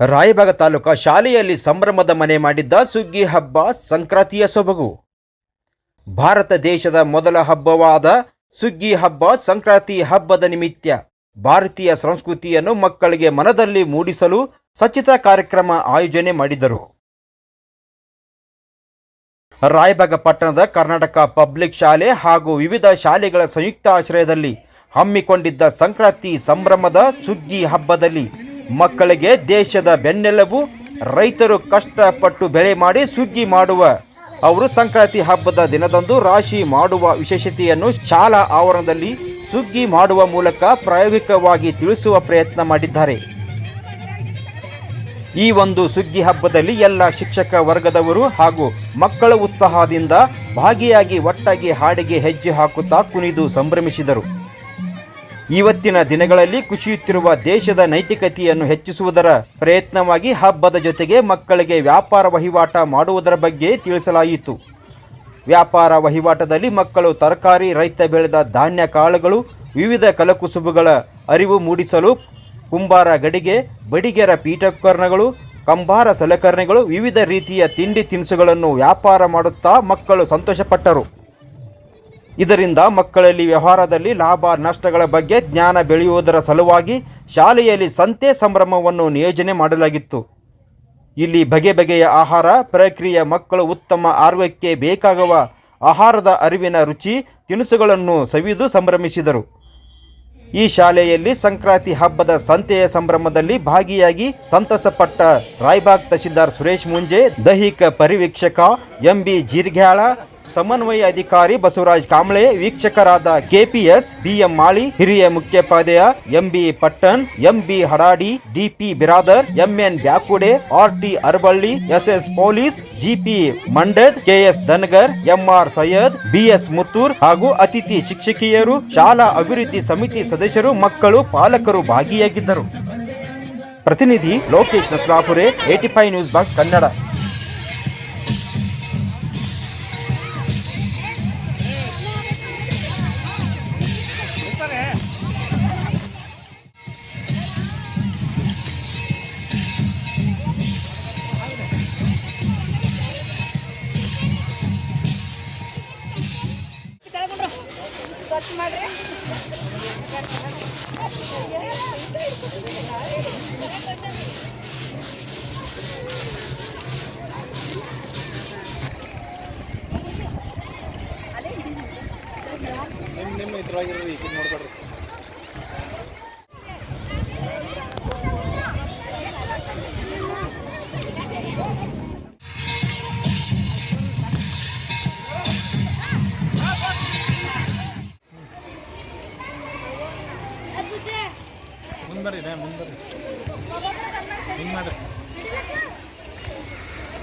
ರಾಯಬಾಗ ತಾಲೂಕ ಶಾಲೆಯಲ್ಲಿ ಸಂಭ್ರಮದ ಮನೆ ಮಾಡಿದ್ದ ಸುಗ್ಗಿ ಹಬ್ಬ ಸಂಕ್ರಾಂತಿಯ ಸೊಬಗು. ಭಾರತ ದೇಶದ ಮೊದಲ ಹಬ್ಬವಾದ ಸುಗ್ಗಿ ಹಬ್ಬ ಸಂಕ್ರಾಂತಿ ಹಬ್ಬದ ನಿಮಿತ್ತ ಭಾರತೀಯ ಸಂಸ್ಕೃತಿಯನ್ನು ಮಕ್ಕಳಿಗೆ ಮನದಲ್ಲಿ ಮೂಡಿಸಲು ಸಚಿತ ಕಾರ್ಯಕ್ರಮ ಆಯೋಜನೆ ಮಾಡಿದರು. ರಾಯಬಾಗ ಪಟ್ಟಣದ ಕರ್ನಾಟಕ ಪಬ್ಲಿಕ್ ಶಾಲೆ ಹಾಗೂ ವಿವಿಧ ಶಾಲೆಗಳ ಸಂಯುಕ್ತ ಆಶ್ರಯದಲ್ಲಿ ಹಮ್ಮಿಕೊಂಡಿದ್ದ ಸಂಕ್ರಾಂತಿ ಸಂಭ್ರಮದ ಸುಗ್ಗಿ ಹಬ್ಬದಲ್ಲಿ ಮಕ್ಕಳಿಗೆ ದೇಶದ ಬೆನ್ನೆಲುಬು, ರೈತರು ಕಷ್ಟಪಟ್ಟು ಬೆಳೆ ಮಾಡಿ ಸುಗ್ಗಿ ಮಾಡುವ. ಅವರು ಸಂಕ್ರಾಂತಿ ಹಬ್ಬದ ದಿನದಂದು ರಾಶಿ ಮಾಡುವ ವಿಶೇಷತೆಯನ್ನು ಶಾಲಾ ಆವರಣದಲ್ಲಿ ಸುಗ್ಗಿ ಮಾಡುವ ಮೂಲಕ ಪ್ರಾಯೋಗಿಕವಾಗಿ ತಿಳಿಸುವ ಪ್ರಯತ್ನ ಮಾಡಿದ್ದಾರೆ. ಈ ಒಂದು ಸುಗ್ಗಿ ಹಬ್ಬದಲ್ಲಿ ಎಲ್ಲ ಶಿಕ್ಷಕ ವರ್ಗದವರು ಹಾಗೂ ಮಕ್ಕಳ ಉತ್ಸಾಹದಿಂದ ಭಾಗಿಯಾಗಿ ಒಟ್ಟಾಗಿ ಹಾಡಿಗೆ ಹೆಜ್ಜೆ ಹಾಕುತ್ತಾ ಕುಣಿದು ಸಂಭ್ರಮಿಸಿದರು. ಇವತ್ತಿನ ದಿನಗಳಲ್ಲಿ ಕುಸಿಯುತ್ತಿರುವ ದೇಶದ ನೈತಿಕತೆಯನ್ನು ಹೆಚ್ಚಿಸುವುದರ ಪ್ರಯತ್ನವಾಗಿ ಹಬ್ಬದ ಜೊತೆಗೆ ಮಕ್ಕಳಿಗೆ ವ್ಯಾಪಾರ ವಹಿವಾಟ ಮಾಡುವುದರ ಬಗ್ಗೆ ತಿಳಿಸಲಾಯಿತು. ವ್ಯಾಪಾರ ವಹಿವಾಟದಲ್ಲಿ ಮಕ್ಕಳು ತರಕಾರಿ, ರೈತ ಬೆಳೆದ ಧಾನ್ಯ ಕಾಳುಗಳು, ವಿವಿಧ ಕಲಕುಸುಬುಗಳ ಅರಿವು ಮೂಡಿಸಲು ಕುಂಬಾರ ಗಡಿಗೆ, ಬಡಿಗೆರ ಪೀಠೋಪಕರಣಗಳು, ಕಂಬಾರ ಸಲಕರಣೆಗಳು, ವಿವಿಧ ರೀತಿಯ ತಿಂಡಿ ತಿನಿಸುಗಳನ್ನು ವ್ಯಾಪಾರ ಮಾಡುತ್ತಾ ಮಕ್ಕಳು ಸಂತೋಷಪಟ್ಟರು. ಇದರಿಂದ ಮಕ್ಕಳಲ್ಲಿ ವ್ಯವಹಾರದಲ್ಲಿ ಲಾಭ, ನಷ್ಟಗಳ ಬಗ್ಗೆ ಜ್ಞಾನ ಬೆಳೆಯುವುದರ ಸಲುವಾಗಿ ಶಾಲೆಯಲ್ಲಿ ಸಂತೆ ಸಂಭ್ರಮವನ್ನು ನಿಯೋಜನೆ ಮಾಡಲಾಗಿತ್ತು. ಇಲ್ಲಿ ಬಗೆ ಬಗೆಯ ಆಹಾರ, ಪ್ರಕ್ರಿಯೆ, ಮಕ್ಕಳು ಉತ್ತಮ ಆರೋಗ್ಯಕ್ಕೆ ಬೇಕಾಗುವ ಆಹಾರದ ಅರಿವಿನ ರುಚಿ, ತಿನಿಸುಗಳನ್ನು ಸವಿದು ಸಂಭ್ರಮಿಸಿದರು. ಈ ಶಾಲೆಯಲ್ಲಿ ಸಂಕ್ರಾಂತಿ ಹಬ್ಬದ ಸಂತೆಯ ಸಂಭ್ರಮದಲ್ಲಿ ಭಾಗಿಯಾಗಿ ಸಂತಸಪಟ್ಟ ರಾಯ್ಬಾಗ್ ತಹಶೀಲ್ದಾರ್ ಸುರೇಶ್ ಮುಂಜೆ ದೈಹಿಕ ಪರಿವೀಕ್ಷಕ ಎಂಬಿ ಜೀರ್ಗ್ಯಾಳ ಸಮನ್ವಯ ಅಧಿಕಾರಿ ಬಸವರಾಜ್ ಕಾಂಬ್ಳೆ ವೀಕ್ಷಕರಾದ ಕೆಪಿಎಸ್, ಬಿಎಂ ಮಾಳಿ, ಹಿರಿಯ ಮುಖ್ಯೋಪಾಧ್ಯಾಯ MB Pattan MB Hadadi, DP Biradar, MN Byakude RT Arballi SS Police, GP Mandad, KS Dhangar, MR Syed, BS Muttur ಹಾಗೂ ಅತಿಥಿ ಶಿಕ್ಷಕಿಯರು, ಶಾಲಾ ಅಭಿವೃದ್ಧಿ ಸಮಿತಿ ಸದಸ್ಯರು, ಮಕ್ಕಳು, ಪಾಲಕರು ಭಾಗಿಯಾಗಿದ್ದರು. ಪ್ರತಿನಿಧಿ Lokesh Naslapure eighty five news box Kannada. ಸ್ವಚ್ಛ ಮಾಡ್ರಿ. ನಿಮ್ಮ ನಾ ಮುಂದ್ಬರ್ರಿ ಹಿಂಗೆ ಮಾಡ್ರಿ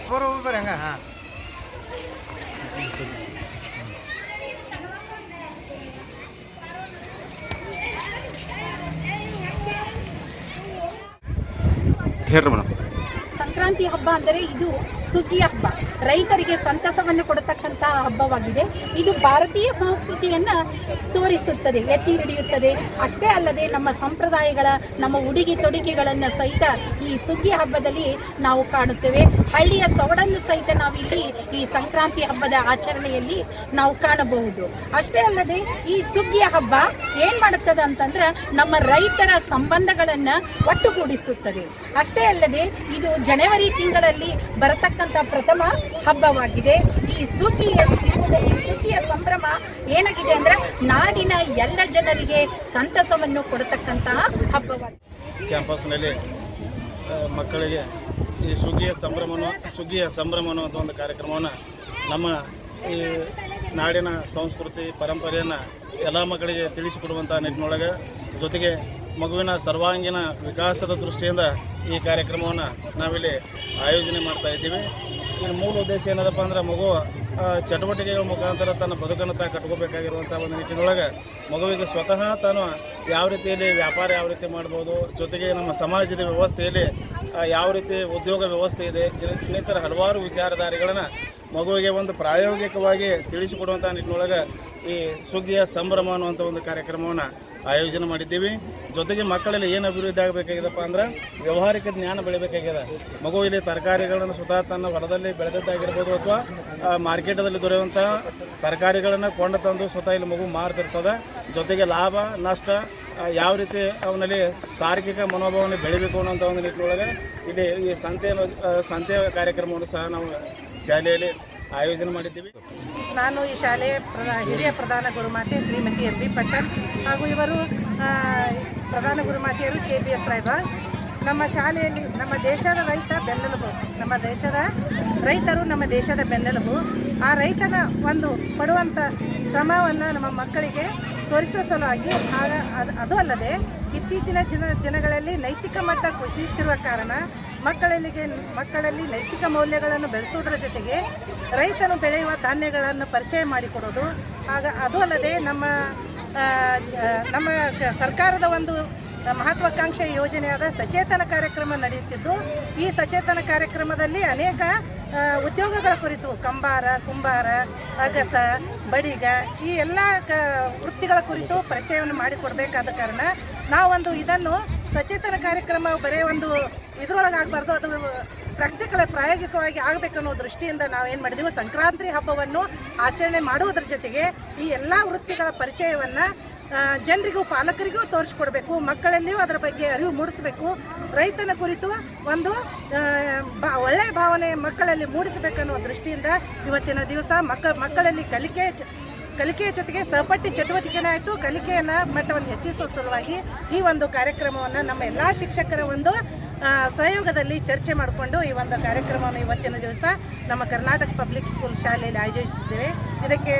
ಬರೋ ಬರ್ರಿ ಹಂಗ ಹಾಂ ಹೇಳ್ರಿ ಮೇಡಮ್ ಸಂಕ್ರಾಂತಿ ಹಬ್ಬ ಅಂದರೆ ಇದು ಸುಗ್ಗಿ ಹಬ್ಬ. ರೈತರಿಗೆ ಸಂತಸವನ್ನು ಕೊಡತಕ್ಕಂತಹ ಹಬ್ಬವಾಗಿದೆ. ಇದು ಭಾರತೀಯ ಸಂಸ್ಕೃತಿಯನ್ನ ತೋರಿಸುತ್ತದೆ, ಎತ್ತಿ ಹಿಡಿಯುತ್ತದೆ. ಅಷ್ಟೇ ಅಲ್ಲದೆ ನಮ್ಮ ಸಂಪ್ರದಾಯಗಳ, ನಮ್ಮ ಉಡುಗೆ ತೊಡುಗೆಗಳನ್ನು ಸಹಿತ ಈ ಸುಗ್ಗಿ ಹಬ್ಬದಲ್ಲಿ ನಾವು ಕಾಣುತ್ತೇವೆ. ಹಳ್ಳಿಯ ಸೊಗಡನ್ನು ಸಹಿತ ನಾವು ಇಲ್ಲಿ ಈ ಸಂಕ್ರಾಂತಿ ಹಬ್ಬದ ಆಚರಣೆಯಲ್ಲಿ ನಾವು ಕಾಣಬಹುದು. ಅಷ್ಟೇ ಅಲ್ಲದೆ ಈ ಸುಗ್ಗಿಯ ಹಬ್ಬ ಏನ್ ಮಾಡುತ್ತದೆ ಅಂತಂದ್ರೆ ನಮ್ಮ ರೈತರ ಸಂಬಂಧಗಳನ್ನ ಒಟ್ಟುಗೂಡಿಸುತ್ತದೆ. ಅಷ್ಟೇ ಅಲ್ಲದೆ ಇದು ಜನವರಿ ತಿಂಗಳಲ್ಲಿ ಬರತಕ್ಕಂಥ ಪ್ರಥಮ ಹಬ್ಬವಾಗಿದೆ. ಈ ಸುಗ್ಗಿಯ ಈ ಸುಗ್ಗಿಯ ಸಂಭ್ರಮ ಏನಾಗಿದೆ ಅಂದ್ರೆ ನಾಡಿನ ಎಲ್ಲ ಜನರಿಗೆ ಸಂತಸವನ್ನು ಕೊಡತಕ್ಕಂತಹ ಹಬ್ಬವಾಗಿದೆ. ಕ್ಯಾಂಪಸ್ನಲ್ಲಿ ಮಕ್ಕಳಿಗೆ ಈ ಸುಗ್ಗಿಯ ಸಂಭ್ರಮವನ್ನು ಸುಗ್ಗಿಯ ಸಂಭ್ರಮ ಅನ್ನುವಂಥ ಒಂದು ಕಾರ್ಯಕ್ರಮವನ್ನು ನಮ್ಮ ಈ ನಾಡಿನ ಸಂಸ್ಕೃತಿ, ಪರಂಪರೆಯನ್ನು ಎಲ್ಲ ಮಕ್ಕಳಿಗೆ ತಿಳಿಸಿಕೊಡುವಂಥ ನಿಟ್ಟಿನೊಳಗೆ ಜೊತೆಗೆ ಮಗುವಿನ ಸರ್ವಾಂಗೀಣ ವಿಕಾಸದ ದೃಷ್ಟಿಯಿಂದ ಈ ಕಾರ್ಯಕ್ರಮವನ್ನು ನಾವಿಲ್ಲಿ ಆಯೋಜನೆ ಮಾಡ್ತಾ ಇದ್ದೀವಿ. ಇದರ ಮೂಲ ಉದ್ದೇಶ ಏನದಪ್ಪ ಅಂದ್ರೆ ಮಗು ಚಟುವಟಿಕೆಗಳ ಮುಖಾಂತರ ತನ್ನ ಬದುಕನ್ನು ತಾ ಕಟ್ಕೋಬೇಕಾಗಿರುವಂಥ ಒಂದು ನಿಟ್ಟಿನೊಳಗೆ ಮಗುವಿಗೆ ಸ್ವತಃ ತಾನು ಯಾವ ರೀತಿಯಲ್ಲಿ ವ್ಯಾಪಾರ ಯಾವ ರೀತಿ ಮಾಡ್ಬೋದು, ಜೊತೆಗೆ ನಮ್ಮ ಸಮಾಜದ ವ್ಯವಸ್ಥೆಯಲ್ಲಿ ಯಾವ ರೀತಿ ಉದ್ಯೋಗ ವ್ಯವಸ್ಥೆ ಇದೆ ಇನ್ನ- ಇನ್ನಿತರ ಹಲವಾರು ವಿಚಾರಧಾರೆಗಳನ್ನು ಮಗುವಿಗೆ ಒಂದು ಪ್ರಾಯೋಗಿಕವಾಗಿ ತಿಳಿಸಿಕೊಡುವಂಥ ನಿಟ್ಟಿನೊಳಗೆ ಈ ಸುಗ್ಗಿಯ ಸಂಭ್ರಮ ಅನ್ನುವಂಥ ಒಂದು ಕಾರ್ಯಕ್ರಮವನ್ನು ಆಯೋಜನೆ ಮಾಡಿದ್ದೀವಿ. ಜೊತೆಗೆ ಮಕ್ಕಳಲ್ಲಿ ಏನು ಅಭಿವೃದ್ಧಿ ಆಗಬೇಕಾಗಿದೆಪ್ಪ ಅಂದ್ರೆ ವ್ಯವಹಾರಿಕ ಜ್ಞಾನ ಬೆಳಿಬೇಕಾಗಿದೆ. ಮಗು ಇಲ್ಲಿ ತರಕಾರಿಗಳನ್ನು ಸ್ವತಃ ತನ್ನ ಹೊಲದಲ್ಲಿ ಬೆಳೆದದ್ದಾಗಿರ್ಬೋದು ಅಥವಾ ಮಾರ್ಕೆಟದಲ್ಲಿ ದೊರೆಯುವಂಥ ತರಕಾರಿಗಳನ್ನು ಕೊಂಡು ತಂದು ಸ್ವತಃ ಇಲ್ಲಿ ಮಗು ಮಾರ್ತಿರ್ತದೆ. ಜೊತೆಗೆ ಲಾಭ, ನಷ್ಟ ಯಾವ ರೀತಿ ಅವನಲ್ಲಿ ತಾರ್ಕಿಕ ಮನೋಭಾವನೆ ಬೆಳಿಬೇಕು ಅನ್ನೋಂಥ ಒಂದು ನಿಟ್ಟಿನೊಳಗೆ ಇಲ್ಲಿ ಈ ಸಂತೆ ಸಂತೆ ಕಾರ್ಯಕ್ರಮವನ್ನು ಸಹ ನಾವು ಶಾಲೆಯಲ್ಲಿ ಆಯೋಜನೆ ಮಾಡಿದ್ದೀವಿ. ನಾನು ಈ ಶಾಲೆಯ ಪ್ರಧಾ ಹಿರಿಯ ಪ್ರಧಾನ ಗುರುಮಾತೆ ಶ್ರೀಮತಿ ಎಂ ಬಿ ಪಟ್ಟಣ್ ಹಾಗೂ ಇವರು ಪ್ರಧಾನ ಗುರುಮಾತೆಯರು ಕೆ ಬಿ ಎಸ್ ರಾಯ್ಬಾ ನಮ್ಮ ಶಾಲೆಯಲ್ಲಿ ನಮ್ಮ ದೇಶದ ರೈತ ಬೆನ್ನೆಲುಬು. ನಮ್ಮ ದೇಶದ ರೈತರು ನಮ್ಮ ದೇಶದ ಬೆನ್ನೆಲುಬು. ಆ ರೈತನ ಒಂದು ಪಡುವಂಥ ಶ್ರಮವನ್ನು ನಮ್ಮ ಮಕ್ಕಳಿಗೆ ತೋರಿಸುವ ಸಲುವಾಗಿ ಆಗ ಅದು- ಅದು ಅಲ್ಲದೆ ಇತ್ತೀಚಿನ ದಿನ, ದಿನಗಳಲ್ಲಿ ನೈತಿಕ ಮಟ್ಟ ಕುಸಿಯುತ್ತಿರುವ ಕಾರಣ ಮಕ್ಕಳಲ್ಲಿಗೆ, ಮಕ್ಕಳಲ್ಲಿ ನೈತಿಕ ಮೌಲ್ಯಗಳನ್ನು ಬೆಳೆಸುವುದರ ಜೊತೆಗೆ ರೈತನು ಬೆಳೆಯುವ ಧಾನ್ಯಗಳನ್ನು ಪರಿಚಯ ಮಾಡಿಕೊಡೋದು. ಆಗ ಅದು ಅಲ್ಲದೆ ನಮ್ಮ ನಮ್ಮ ಸರ್ಕಾರದ ಒಂದು ಮಹತ್ವಾಕಾಂಕ್ಷೆ ಯೋಜನೆಯಾದ ಸಚೇತನ ಕಾರ್ಯಕ್ರಮ ನಡೆಯುತ್ತಿದ್ದು, ಈ ಸಚೇತನ ಕಾರ್ಯಕ್ರಮದಲ್ಲಿ ಅನೇಕ ಉದ್ಯೋಗಗಳ ಕುರಿತು ಕಂಬಾರ, ಕುಂಬಾರ, ಅಗಸ, ಬಡಿಗ, ಈ ಎಲ್ಲ ಕ ವೃತ್ತಿಗಳ ಕುರಿತು ಪರಿಚಯವನ್ನು ಮಾಡಿಕೊಡಬೇಕಾದ ಕಾರಣ ನಾವೊಂದು ಇದನ್ನು ಸಚೇತನ ಕಾರ್ಯಕ್ರಮ ಬರೀ ಒಂದು ಇದರೊಳಗಾಗಬಾರ್ದು, ಅದು ಪ್ರಾಕ್ಟಿಕಲ್ ಪ್ರಾಯೋಗಿಕವಾಗಿ ಆಗಬೇಕನ್ನೋ ದೃಷ್ಟಿಯಿಂದ ನಾವು ಏನು ಮಾಡಿದೀವಿ? ಸಂಕ್ರಾಂತಿ ಹಬ್ಬವನ್ನು ಆಚರಣೆ ಮಾಡುವುದರ ಜೊತೆಗೆ ಈ ಎಲ್ಲ ವೃತ್ತಿಗಳ ಪರಿಚಯವನ್ನು ಜನರಿಗೂ ಪಾಲಕರಿಗೂ ತೋರಿಸ್ಕೊಡ್ಬೇಕು, ಮಕ್ಕಳಲ್ಲಿಯೂ ಅದರ ಬಗ್ಗೆ ಅರಿವು ಮೂಡಿಸಬೇಕು. ರೈತನ ಕುರಿತು ಒಂದು ಬಾ ಒಳ್ಳೆಯ ಭಾವನೆ ಮಕ್ಕಳಲ್ಲಿ ಮೂಡಿಸಬೇಕನ್ನೋ ದೃಷ್ಟಿಯಿಂದ ಇವತ್ತಿನ ದಿವಸ ಮಕ್ಕ, ಮಕ್ಕಳಲ್ಲಿ ಕಲಿಕೆ ಕಲಿಕೆಯ ಜೊತೆಗೆ ಸಹಪಟ್ಟಿ ಚಟುವಟಿಕೆನಾಯಿತು ಕಲಿಕೆಯನ್ನು ಮಟ್ಟವನ್ನು ಹೆಚ್ಚಿಸುವ ಸಲುವಾಗಿ ಈ ಒಂದು ಕಾರ್ಯಕ್ರಮವನ್ನು ನಮ್ಮ ಎಲ್ಲ ಶಿಕ್ಷಕರ ಒಂದು ಸಹಯೋಗದಲ್ಲಿ ಚರ್ಚೆ ಮಾಡಿಕೊಂಡು ಈ ಒಂದು ಕಾರ್ಯಕ್ರಮವನ್ನು ಇವತ್ತಿನ ದಿವಸ ನಮ್ಮ ಕರ್ನಾಟಕ ಪಬ್ಲಿಕ್ ಸ್ಕೂಲ್ ಶಾಲೆಯಲ್ಲಿ ಆಯೋಜಿಸಿದ್ದೇವೆ. ಇದಕ್ಕೆ